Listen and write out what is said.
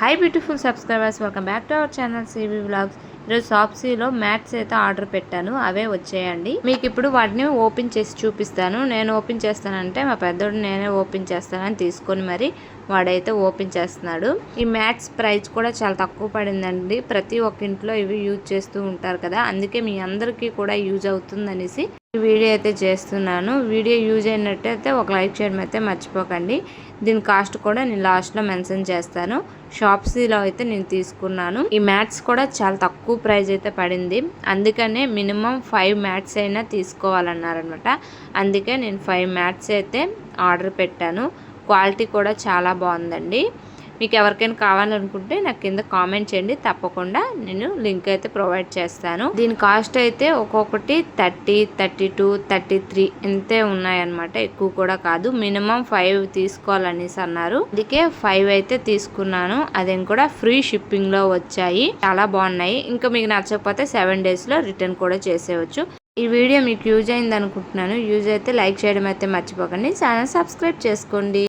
Hi beautiful subscribers welcome back to our channel CV vlogs ఈరోజు సాప్సీలో mats అయితే order పెట్టాను. అవే వచ్చేయండి. మీకు ఇప్పుడు వాటిని ఓపెన్ చేసి చూపిస్తాను. నేను ఓపెన్ చేస్తానంటే మా పెద్దోడు నేనే ఓపెన్ చేస్తానని తీసుకొని మరి వాడైతే ఓపెన్ చేస్తున్నాడు. ఈ మ్యాట్స్ ప్రైస్ కూడా చాలా తక్కువ పడిందండి. ప్రతి ఒక్క ఇంట్లో ఇవి యూజ్ చేస్తూ ఉంటారు కదా. అందుకే మీ అందరికీ కూడా యూజ్ అవుతుందనేసి వీడియో అయితే చేస్తున్నాను. వీడియో యూజ్ అయినట్టయితే ఒక లైక్ చేయడం అయితే మర్చిపోకండి. దీని కాస్ట్ కూడా నేను లాస్ట్లో మెన్షన్ చేస్తాను. షాప్సీలో అయితే నేను తీసుకున్నాను. ఈ మ్యాట్స్ కూడా చాలా తక్కువ ప్రైస్ అయితే పడింది. అందుకనే మినిమం ఫైవ్ మ్యాట్స్ అయినా తీసుకోవాలన్నారనమాట అందుకే నేను ఫైవ్ మ్యాట్స్ అయితే ఆర్డర్ పెట్టాను. క్వాలిటీ కూడా చాలా బాగుందండి. మీకు ఎవరికైనా కావాలనుకుంటే నాకు కింద కామెంట్ చేయండి. తప్పకుండా నేను లింక్ అయితే ప్రొవైడ్ చేస్తాను. దీని కాస్ట్ అయితే ఒక్కొక్కటి thirty thirty two thirty three ఇంతే ఉన్నాయన్నమాట. ఎక్కువ కూడా కాదు. మినిమం ఫైవ్ తీసుకోవాలనేసి అన్నారు. అందుకే ఫైవ్ అయితే తీసుకున్నాను. అది కూడా ఫ్రీ షిప్పింగ్లో వచ్చాయి. చాలా బాగున్నాయి. ఇంకా మీకు నచ్చకపోతే సెవెన్ డేస్లో రిటర్న్ కూడా చేసేయచ్చు. ఈ వీడియో మీకు యూజ్ అయింది అనుకుంటున్నాను యూజ్ అయితే లైక్ చేయడం అయితే మర్చిపోకండి. ఛానల్ సబ్స్క్రైబ్ చేసుకోండి.